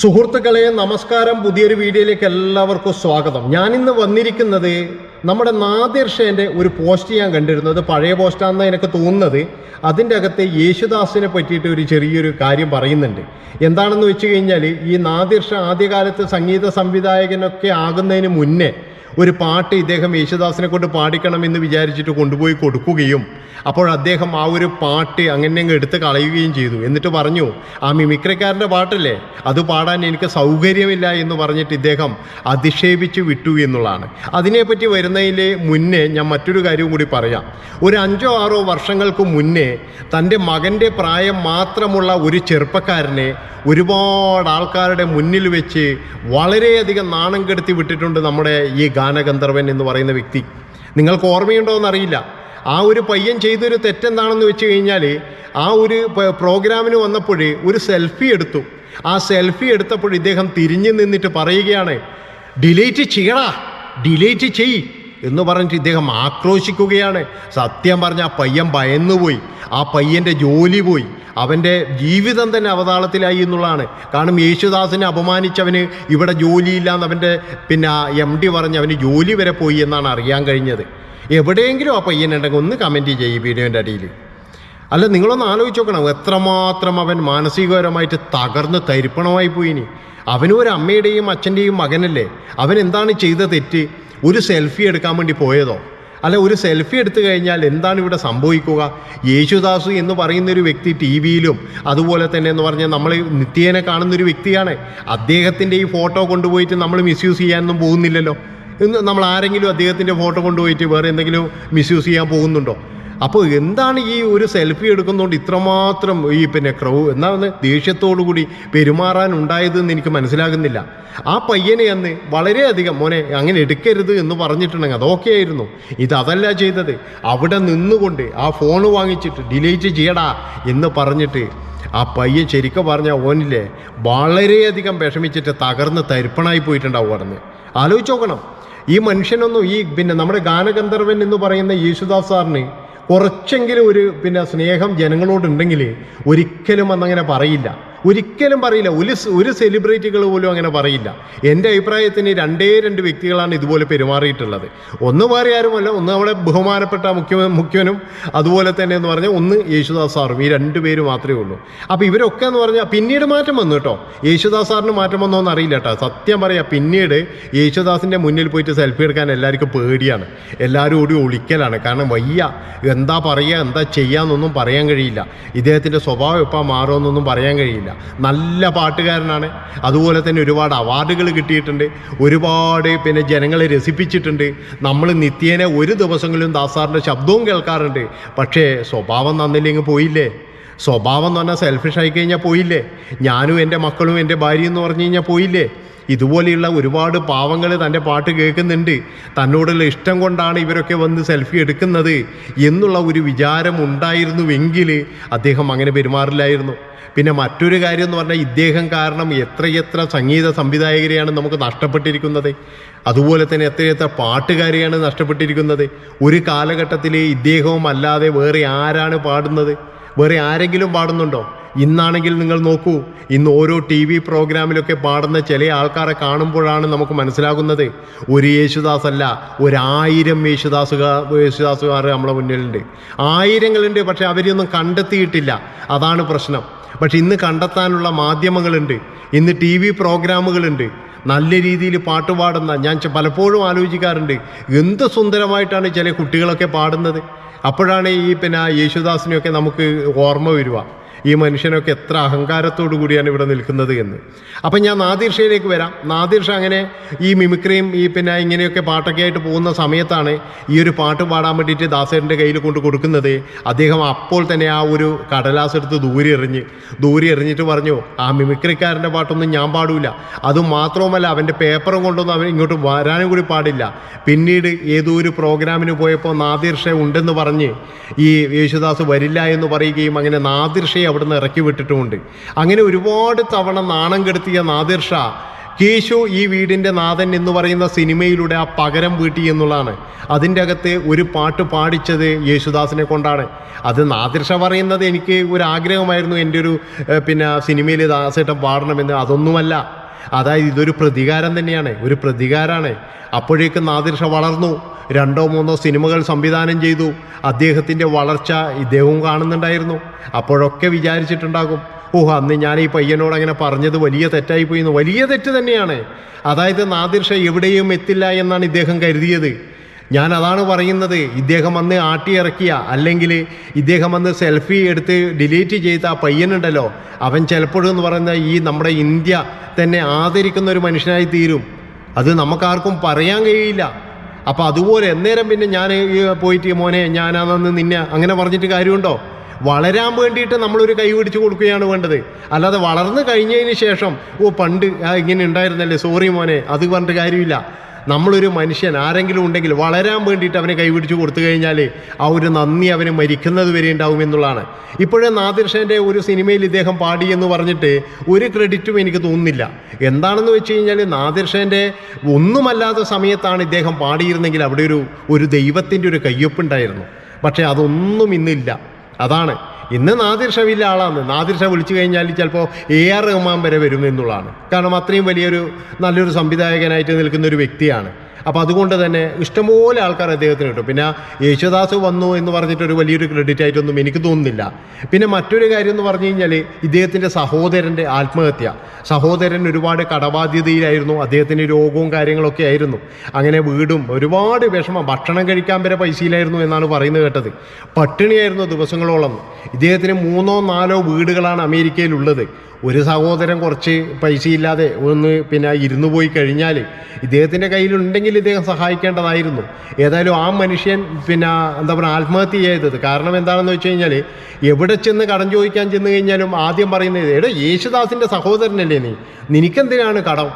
സുഹൃത്തുക്കളെ നമസ്കാരം. പുതിയൊരു വീഡിയോയിലേക്ക് എല്ലാവർക്കും സ്വാഗതം. ഞാനിന്ന് വന്നിരിക്കുന്നത് നമ്മുടെ നാദിർ ഷേന്റെ ഒരു പോസ്റ്റ് ഞാൻ കണ്ടിരുന്നത്. പഴയ പോസ്റ്റാണെന്ന് എനിക്ക് തോന്നുന്നത്. അതിന്റെ അകത്ത് യേശുദാസിനെ പറ്റിയിട്ട് ഒരു ചെറിയൊരു കാര്യം പറയുന്നുണ്ട്. എന്താണെന്ന് വെച്ച് കഴിഞ്ഞാൽ ഈ നാദിർ ഷാ ആദ്യകാലത്ത് സംഗീത സംവിധായകനൊക്കെ ആകുന്നതിന് മുന്നേ ഒരു പാട്ട് ഇദ്ദേഹം യേശുദാസിനെ കൊണ്ട് പാടിക്കണമെന്ന് വിചാരിച്ചിട്ട് കൊണ്ടുപോയി കൊടുക്കുകയും അപ്പോൾ അദ്ദേഹം ആ ഒരു പാട്ട് അങ്ങനെ അങ്ങ് എടുത്ത് കളയുകയും ചെയ്തു. എന്നിട്ട് പറഞ്ഞു ആ മിമിക്രിക്കാരന്റെ പാട്ടല്ലേ? അത് പാടാൻ എനിക്ക് സൗകര്യമില്ല എന്ന് പറഞ്ഞിട്ട് ഇദ്ദേഹം അധിക്ഷേപിച്ച് വിട്ടു എന്നുള്ളതാണ്. അതിനെപ്പറ്റി വരുന്നതിൽ മുന്നേ ഞാൻ മറ്റൊരു കാര്യവും കൂടി പറയാം. ഒരു അഞ്ചോ ആറോ വർഷങ്ങൾക്ക് മുന്നേ തന്റെ മകന്റെ പ്രായം മാത്രമുള്ള ഒരു ചെറുപ്പക്കാരനെ ഒരുപാട് ആൾക്കാരുടെ മുന്നിൽ വെച്ച് വളരെയധികം നാണം കെടുത്തി വിട്ടിട്ടുണ്ട് നമ്മുടെ ഈ ഗാനഗന്ധർവൻ എന്ന് പറയുന്ന വ്യക്തി. നിങ്ങൾക്ക് ഓർമ്മയുണ്ടോ എന്നറിയില്ല. ആ ഒരു പയ്യൻ ചെയ്തൊരു തെറ്റെന്താണെന്ന് വെച്ച് കഴിഞ്ഞാൽ ആ ഒരു പ്രോഗ്രാമിന് വന്നപ്പോൾ ഒരു സെൽഫി എടുത്തു. ആ സെൽഫി എടുത്തപ്പോൾ ഇദ്ദേഹം തിരിഞ്ഞു നിന്നിട്ട് പറയുകയാണ് ഡിലീറ്റ് ചെയ്യടാ ഡിലീറ്റ് ചെയ് എന്ന് പറഞ്ഞിട്ട് ഇദ്ദേഹം ആക്രോശിക്കുകയാണ്. സത്യം പറഞ്ഞ ആ പയ്യൻ ഭയന്നുപോയി. ആ പയ്യന്റെ ജോലി പോയി. അവന്റെ ജീവിതം തന്നെ അവതാളത്തിലായി എന്നുള്ളതാണ്. കാരണം യേശുദാസിനെ അപമാനിച്ചവന് ഇവിടെ ജോലിയില്ല എന്നവന്റെ പിന്നെ എം ഡി പറഞ്ഞ് അവന് ജോലി വരെ പോയി എന്നാണ് അറിയാൻ കഴിഞ്ഞത്. എവിടെയെങ്കിലും ആ പയ്യനുണ്ടെങ്കിൽ ഒന്ന് കമന്റ് ചെയ്യും വീഡിയോന്റെ അടിയിൽ. അല്ല നിങ്ങളൊന്ന് ആലോചിച്ച് നോക്കണം. എത്രമാത്രം അവൻ മാനസികപരമായിട്ട് തകർന്ന് തരിപ്പണമായി പോയിനി. അവനും ഒരു അമ്മയുടെയും അച്ഛന്റെയും മകനല്ലേ? അവൻ എന്താണ് ചെയ്ത തെറ്റ്? ഒരു സെൽഫി എടുക്കാൻ വേണ്ടി പോയതോ? അല്ല ഒരു സെൽഫി എടുത്തു കഴിഞ്ഞാൽ എന്താണ് ഇവിടെ സംഭവിക്കുക? യേശുദാസ് എന്ന് പറയുന്ന ഒരു വ്യക്തി ടി വിയിലും അതുപോലെ തന്നെ എന്ന് പറഞ്ഞാൽ നമ്മൾ നിത്യേനെ കാണുന്ന ഒരു വ്യക്തിയാണ്. അദ്ദേഹത്തിന്റെ ഈ ഫോട്ടോ കൊണ്ടുപോയിട്ട് നമ്മൾ മിസ്യൂസ് ചെയ്യാനൊന്നും പോകുന്നില്ലല്ലോ. നമ്മൾ ആരെങ്കിലും അദ്ദേഹത്തിന്റെ ഫോട്ടോ കൊണ്ടുപോയിട്ട് വേറെ എന്തെങ്കിലും മിസ്യൂസ് ചെയ്യാൻ പോകുന്നുണ്ടോ? അപ്പോൾ എന്താണ് ഈ ഒരു സെൽഫി എടുക്കുന്നതുകൊണ്ട് ഇത്രമാത്രം ഈ പിന്നെ ക്രൗ എന്താണ് ദേഷ്യത്തോടു കൂടി പെരുമാറാൻ ഉണ്ടായതെന്ന് എനിക്ക് മനസ്സിലാകുന്നില്ല. ആ പയ്യനെ അന്ന് വളരെയധികം മോനെ അങ്ങനെ എടുക്കരുത് എന്ന് പറഞ്ഞിട്ടുണ്ടെങ്കിൽ അതൊക്കെ ആയിരുന്നു. ഇത് അതല്ല ചെയ്തത്. അവിടെ നിന്നുകൊണ്ട് ആ ഫോൺ വാങ്ങിച്ചിട്ട് ഡിലീറ്റ് ചെയ്യടാ എന്ന് പറഞ്ഞിട്ട് ആ പയ്യൻ ശരിക്കും പറഞ്ഞ ഓനില്ലേ വളരെയധികം വിഷമിച്ചിട്ട് തകർന്ന് തരിപ്പണായി പോയിട്ടുണ്ടാവും അവിടെ നിന്ന് ആലോചിച്ച് നോക്കണം. ഈ മനുഷ്യനൊന്നും ഈ പിന്നെ നമ്മുടെ ഗാനഗന്ധർവൻ എന്ന് പറയുന്ന യേശുദാസ് സാറിന് കുറച്ചെങ്കിലും ഒരു പിന്നെ സ്നേഹം ജനങ്ങളോടുണ്ടെങ്കിൽ ഒരിക്കലും അന്നങ്ങനെ പറയില്ല. ഒരിക്കലും പറയില്ല. ഒരു ഒരു സെലിബ്രിറ്റികൾ പോലും അങ്ങനെ പറയില്ല. എന്റെ അഭിപ്രായത്തിന് രണ്ടേ രണ്ട് വ്യക്തികളാണ് ഇതുപോലെ പെരുമാറിയിട്ടുള്ളത്. ഒന്ന് വേറെ ആരുമല്ല. ഒന്ന് നമ്മുടെ ബഹുമാനപ്പെട്ട മുഖ്യ മുഖ്യനും അതുപോലെ തന്നെ എന്ന് പറഞ്ഞാൽ ഒന്ന് യേശുദാസ് സാറും. ഈ രണ്ട് പേര് മാത്രമേ ഉള്ളൂ. അപ്പോൾ ഇവരൊക്കെ എന്ന് പറഞ്ഞാൽ പിന്നീട് മാറ്റം വന്നു കേട്ടോ. യേശുദാസ് സാറിന് മാറ്റം വന്നോ എന്ന് അറിയില്ല കേട്ടോ. സത്യം പറയാം പിന്നീട് യേശുദാസിന്റെ മുന്നിൽ പോയിട്ട് സെൽഫി എടുക്കാൻ എല്ലാവർക്കും പേടിയാണ്. എല്ലാവരും ഓടി ഒളിക്കലാണ്. കാരണം വയ്യ. എന്താ പറയുക എന്താ ചെയ്യാന്നൊന്നും പറയാൻ കഴിയില്ല. ഇദ്ദേഹത്തിന്റെ സ്വഭാവം എപ്പോൾ മാറുമെന്നൊന്നും പറയാൻ കഴിയില്ല. നല്ല പാട്ടുകാരനാണ്. അതുപോലെ തന്നെ ഒരുപാട് അവാർഡുകൾ കിട്ടിയിട്ടുണ്ട്. ഒരുപാട് പിന്നെ ജനങ്ങളെ രസിപ്പിച്ചിട്ടുണ്ട്. നമ്മൾ നിത്യേന ഒരു ദിവസങ്ങളിലും ദാസാറിന്റെ ശബ്ദവും കേൾക്കാറുണ്ട്. പക്ഷേ സ്വഭാവം നന്നില്ലെങ്കിൽ പോയില്ലേ? സ്വഭാവം എന്ന് പറഞ്ഞാൽ സെൽഫിഷ് ആയി കഴിഞ്ഞാൽ പോയില്ലേ? ഞാനും എന്റെ മക്കളും എന്റെ ഭാര്യയും എന്ന് പറഞ്ഞു കഴിഞ്ഞാൽ പോയില്ലേ? ഇതുപോലെയുള്ള ഒരുപാട് പാവങ്ങൾ തന്റെ പാട്ട് കേൾക്കുന്നുണ്ട്. തന്നോടുള്ള ഇഷ്ടം കൊണ്ടാണ് ഇവരൊക്കെ വന്ന് സെൽഫി എടുക്കുന്നത് എന്നുള്ള ഒരു വിചാരം ഉണ്ടായിരുന്നുവെങ്കിൽ അദ്ദേഹം അങ്ങനെ പെരുമാറില്ലായിരുന്നു. പിന്നെ മറ്റൊരു കാര്യം എന്ന് പറഞ്ഞാൽ ഇദ്ദേഹം കാരണം എത്രയെത്ര സംഗീത സംവിധായകരെയാണ് നമുക്ക് നഷ്ടപ്പെട്ടിരിക്കുന്നത്. അതുപോലെ തന്നെ എത്രയെത്ര പാട്ടുകാരെയാണ് നഷ്ടപ്പെട്ടിരിക്കുന്നത്. ഒരു കാലഘട്ടത്തിൽ ഇദ്ദേഹവും അല്ലാതെ വേറെ ആരാണ് പാടുന്നത്? വേറെ ആരെങ്കിലും പാടുന്നുണ്ടോ? ഇന്നാണെങ്കിൽ നിങ്ങൾ നോക്കൂ ഇന്ന് ഓരോ ടി വി പ്രോഗ്രാമിലൊക്കെ പാടുന്ന ചില ആൾക്കാരെ കാണുമ്പോഴാണ് നമുക്ക് മനസ്സിലാകുന്നത്. ഒരു യേശുദാസ് അല്ല ഒരായിരം യേശുദാസുകാർ യേശുദാസുകാർ നമ്മളെ മുന്നിലുണ്ട്. ആയിരങ്ങളുണ്ട് പക്ഷെ അവരെയൊന്നും കണ്ടെത്തിയിട്ടില്ല. അതാണ് പ്രശ്നം. പക്ഷെ ഇന്ന് കണ്ടെത്താനുള്ള മാധ്യമങ്ങളുണ്ട് ഇന്ന് ടി വി പ്രോഗ്രാമുകളുണ്ട്. നല്ല രീതിയിൽ പാട്ട് പാടുന്ന ഞാൻ പലപ്പോഴും ആലോചിക്കാറുണ്ട് എന്ത് സുന്ദരമായിട്ടാണ് ചില കുട്ടികളൊക്കെ പാടുന്നത്. അപ്പോഴാണ് ഈ പിന്നെ യേശുദാസിനെയൊക്കെ നമുക്ക് ഓർമ്മ വരിക. ഈ മനുഷ്യനൊക്കെ എത്ര അഹങ്കാരത്തോടു കൂടിയാണ് ഇവിടെ നിൽക്കുന്നത് എന്ന്. അപ്പം ഞാൻ നാദിർ ഷയിലേക്ക് വരാം. നാദിർ ഷാ അങ്ങനെ ഈ മിമിക്രിയും ഈ പിന്നെ ഇങ്ങനെയൊക്കെ പാട്ടൊക്കെ ആയിട്ട് പോകുന്ന സമയത്താണ് ഈ ഒരു പാട്ട് പാടാൻ വേണ്ടിയിട്ട് ദാസേറിന്റെ കയ്യിൽ കൊണ്ട് കൊടുക്കുന്നത്. അദ്ദേഹം അപ്പോൾ തന്നെ ആ ഒരു കടലാസ് എടുത്ത് ദൂരെ എറിഞ്ഞ് ദൂരെ എറിഞ്ഞിട്ട് പറഞ്ഞു ആ മിമിക്രിക്കാരന്റെ പാട്ടൊന്നും ഞാൻ പാടൂല. അതുമാത്രവുമല്ല അവന്റെ പേപ്പറും കൊണ്ടൊന്നും അവൻ ഇങ്ങോട്ട് വരാനും കൂടി പാടില്ല. പിന്നീട് ഏതോ ഒരു പ്രോഗ്രാമിന് പോയപ്പോൾ നാദിർ ഷേ ഉണ്ടെന്ന് പറഞ്ഞ് ഈ യേശുദാസ് വരില്ല എന്ന് പറയുകയും അങ്ങനെ നാദിർ അവിടെ നിന്ന് ഇറക്കി വിട്ടിട്ടുമുണ്ട്. അങ്ങനെ ഒരുപാട് തവണ നാണം കെടുത്തിയ നാദിർ ഷാ കേശു ഈ വീടിന്റെ നാഥൻ എന്ന് പറയുന്ന സിനിമയിലൂടെ ആ പകരം വീട്ടി എന്നുള്ളതാണ്. അതിന്റെ അകത്ത് ഒരു പാട്ട് പാടിച്ചത് യേശുദാസിനെ കൊണ്ടാണ്. അത് നാദിർഷ പറയുന്നത് എനിക്ക് ഒരു ആഗ്രഹമായിരുന്നു എന്റെ ഒരു പിന്നെ സിനിമയിൽ ദാസേട്ടൻ പാടണമെന്ന്. അതൊന്നുമല്ല. അതായത് ഇതൊരു പ്രതികാരം തന്നെയാണ് ഒരു പ്രതികാരമാണ് അപ്പോഴേക്കും നാദിർഷ വളർന്നു. രണ്ടോ മൂന്നോ സിനിമകൾ സംവിധാനം ചെയ്തു. അദ്ദേഹത്തിന്റെ വളർച്ച ഇദ്ദേഹവും കാണുന്നുണ്ടായിരുന്നു. അപ്പോഴൊക്കെ വിചാരിച്ചിട്ടുണ്ടാകും ഓഹ് അന്ന് ഞാൻ ഈ പയ്യനോട് അങ്ങനെ പറഞ്ഞത് വലിയ തെറ്റായി പോയി വലിയ തെറ്റ് തന്നെയാണ്. അതായത് നാദിർഷ എവിടെയും എത്തില്ല എന്നാണ് ഇദ്ദേഹം കരുതിയത്. ഞാൻ അതാണ് പറയുന്നത്. ഇദ്ദേഹം അന്ന് ആട്ടിയിറക്കിയ അല്ലെങ്കിൽ ഇദ്ദേഹം അന്ന് സെൽഫി എടുത്ത് ഡിലീറ്റ് ചെയ്ത ആ പയ്യനുണ്ടല്ലോ. അവൻ ചിലപ്പോഴും എന്ന് പറയുന്ന ഈ നമ്മുടെ ഇന്ത്യ തന്നെ ആദരിക്കുന്ന ഒരു മനുഷ്യനായി തീരും. അത് നമുക്കാർക്കും പറയാൻ കഴിയില്ല. അപ്പോൾ അതുപോലെ എന്നേരം പിന്നെ ഞാൻ പോയിട്ട് മോനെ ഞാനാണെന്ന് നിന്നെ അങ്ങനെ പറഞ്ഞിട്ട് കാര്യമുണ്ടോ? വളരാൻ വേണ്ടിയിട്ട് നമ്മളൊരു കൈ പിടിച്ച് കൊടുക്കുകയാണ് വേണ്ടത്. അല്ലാതെ വളർന്നു കഴിഞ്ഞതിന് ശേഷം ഓ പണ്ട് ഇങ്ങനെ ഉണ്ടായിരുന്നല്ലേ സോറി മോനെ അത് പറഞ്ഞിട്ട് കാര്യമില്ല. നമ്മളൊരു മനുഷ്യൻ ആരെങ്കിലും ഉണ്ടെങ്കിൽ വളരാൻ വേണ്ടിയിട്ട് അവനെ കൈപിടിച്ച് കൊടുത്തു കഴിഞ്ഞാൽ ആ ഒരു നന്ദി അവന് മരിക്കുന്നത് വരെ ഉണ്ടാവും എന്നുള്ളതാണ്. ഇപ്പോഴേ നാദിർഷേന്റെ ഒരു സിനിമയിൽ ഇദ്ദേഹം പാടി എന്ന് പറഞ്ഞിട്ട് ഒരു ക്രെഡിറ്റും എനിക്ക് തോന്നുന്നില്ല. എന്താണെന്ന് വെച്ച് കഴിഞ്ഞാൽ നാദിർഷേന്റെ ഒന്നുമല്ലാത്ത സമയത്താണ് ഇദ്ദേഹം പാടിയിരുന്നെങ്കിൽ അവിടെ ഒരു ഒരു ദൈവത്തിന്റെ ഒരു കയ്യൊപ്പുണ്ടായിരുന്നു. പക്ഷേ അതൊന്നും ഇന്നില്ല. അതാണ്. ഇന്ന് നാദിർ ആളാണ്. നാദിർ വിളിച്ചു കഴിഞ്ഞാൽ ചിലപ്പോൾ എ ആർ റഹ്മാൻ വരെ വരും എന്നുള്ളതാണ്. കാരണം അത്രയും വലിയൊരു നല്ലൊരു സംവിധായകനായിട്ട് നിൽക്കുന്ന ഒരു വ്യക്തിയാണ്. അപ്പോൾ അതുകൊണ്ട് തന്നെ ഇഷ്ടംപോലെ ആൾക്കാർ അദ്ദേഹത്തിന് കിട്ടും പിന്നെ യേശുദാസ് വന്നു എന്ന് പറഞ്ഞിട്ട് ഒരു വലിയൊരു ക്രെഡിറ്റ് ആയിട്ടൊന്നും എനിക്ക് തോന്നുന്നില്ല. പിന്നെ മറ്റൊരു കാര്യം എന്ന് പറഞ്ഞു കഴിഞ്ഞാൽ ഇദ്ദേഹത്തിന്റെ സഹോദരന്റെ ആത്മഹത്യ. സഹോദരൻ ഒരുപാട് കടബാധ്യതയിലായിരുന്നു. അദ്ദേഹത്തിന് രോഗവും കാര്യങ്ങളൊക്കെ ആയിരുന്നു. അങ്ങനെ വീടും ഒരുപാട് വിഷമം. ഭക്ഷണം കഴിക്കാൻ വരെ പൈസയിലായിരുന്നു എന്നാണ് പറയുന്നത് കേട്ടത്. പട്ടിണിയായിരുന്നു ദിവസങ്ങളോളം. ഇദ്ദേഹത്തിന് മൂന്നോ നാലോ വീടുകളാണ് അമേരിക്കയിലുള്ളത്. ഒരു സഹോദരൻ കുറച്ച് പൈസയില്ലാതെ ഒന്ന് പിന്നെ ഇരുന്നു പോയി കഴിഞ്ഞാൽ ഇദ്ദേഹത്തിന്റെ കയ്യിലുണ്ടെങ്കിൽ ഇദ്ദേഹം സഹായിക്കേണ്ടതായിരുന്നു. ഏതായാലും ആ മനുഷ്യൻ പിന്നെ എന്താ പറയുക ആത്മഹത്യ ചെയ്തത്. കാരണം എന്താണെന്ന് വെച്ച് കഴിഞ്ഞാൽ എവിടെ ചെന്ന് കടം ചോദിക്കാൻ ചെന്ന് കഴിഞ്ഞാലും ആദ്യം പറയുന്നത് എടാ യേശുദാസിന്റെ സഹോദരനല്ലേ നീ? നിനക്കെന്തിനാണ് കടം?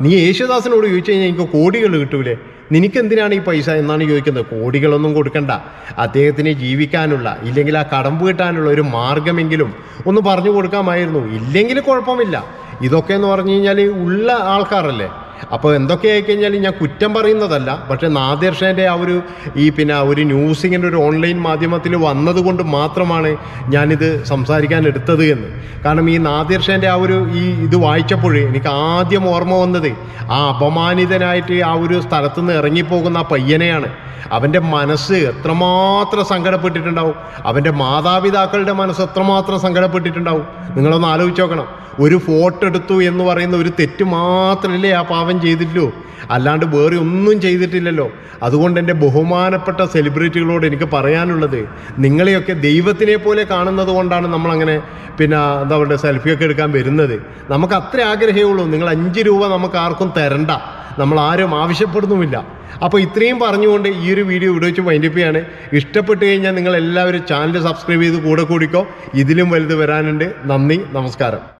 നീ യേശുദാസിനോട് ചോദിച്ചു കഴിഞ്ഞാൽ എനിക്ക് കോടികൾ കിട്ടൂലേ? നിനക്കെന്തിനാണ് ഈ പൈസ എന്നാണ് ചോദിക്കുന്നത്? കോടികളൊന്നും കൊടുക്കണ്ട. അദ്ദേഹത്തിന് ജീവിക്കാനുള്ള ഇല്ലെങ്കിൽ ആ കടം വീട്ടാനുള്ള ഒരു മാർഗമെങ്കിലും ഒന്ന് പറഞ്ഞു കൊടുക്കാമായിരുന്നു. ഇല്ലെങ്കിൽ കുഴപ്പമില്ല. ഇതൊക്കെ എന്ന് പറഞ്ഞു കഴിഞ്ഞാൽ ഉള്ള ആൾക്കാരല്ലേ? അപ്പോൾ എന്തൊക്കെ ആയിക്കഴിഞ്ഞാൽ ഞാൻ കുറ്റം പറയുന്നതല്ല. പക്ഷേ നാദിർ ഷാന്റെ ആ ഒരു ഈ പിന്നെ ഒരു ന്യൂസിങ്ങിന്റെ ഒരു ഓൺലൈൻ മാധ്യമത്തിൽ വന്നതുകൊണ്ട് മാത്രമാണ് ഞാനിത് സംസാരിക്കാൻ എടുത്തത് എന്ന്. കാരണം ഈ നാദിർ ഷാന്റെ ആ ഒരു ഈ ഇത് വായിച്ചപ്പോൾ എനിക്ക് ആദ്യം ഓർമ്മ വന്നത് ആ അപമാനിതനായിട്ട് ആ ഒരു സ്ഥലത്തു നിന്ന് ഇറങ്ങിപ്പോകുന്ന ആ പയ്യനെയാണ്. അവന്റെ മനസ്സ് എത്രമാത്രം സങ്കടപ്പെട്ടിട്ടുണ്ടാവും. അവന്റെ മാതാപിതാക്കളുടെ മനസ്സ് എത്രമാത്രം സങ്കടപ്പെട്ടിട്ടുണ്ടാവും. നിങ്ങളൊന്ന് ആലോചിച്ച് നോക്കണം. ഒരു ഫോട്ടോ എടുത്തു എന്ന് പറയുന്ന ഒരു തെറ്റ് മാത്രമല്ലേ ആ പാവം ചെയ്തിട്ടുള്ളൂ. അല്ലാണ്ട് വേറെ ഒന്നും ചെയ്തിട്ടില്ലല്ലോ. അതുകൊണ്ട് എന്റെ ബഹുമാനപ്പെട്ട സെലിബ്രിറ്റികളോട് എനിക്ക് പറയാനുള്ളത് നിങ്ങളെയൊക്കെ ദൈവത്തിനെ പോലെ കാണുന്നത് കൊണ്ടാണ് നമ്മളങ്ങനെ പിന്നെ എന്താ പറയുക സെൽഫിയൊക്കെ എടുക്കാൻ വരുന്നത്. നമുക്ക് അത്ര ആഗ്രഹമേ ഉള്ളൂ. നിങ്ങൾ അഞ്ച് രൂപ നമുക്ക് ആർക്കും തരണ്ട. നമ്മൾ ആരും ആവശ്യപ്പെടുന്നുമില്ല. അപ്പോൾ ഇത്രയും പറഞ്ഞുകൊണ്ട് ഈ ഒരു വീഡിയോ ഇവിടെ വെച്ച് വൈൻഡിപ്പിയാണ് ഇഷ്ടപ്പെട്ട് കഴിഞ്ഞാൽ നിങ്ങൾ എല്ലാവരും ചാനൽ സബ്സ്ക്രൈബ് ചെയ്ത് കൂടെ കൂടിക്കോ. ഇതിലും വലുത് വരാനുണ്ട്. നന്ദി നമസ്കാരം.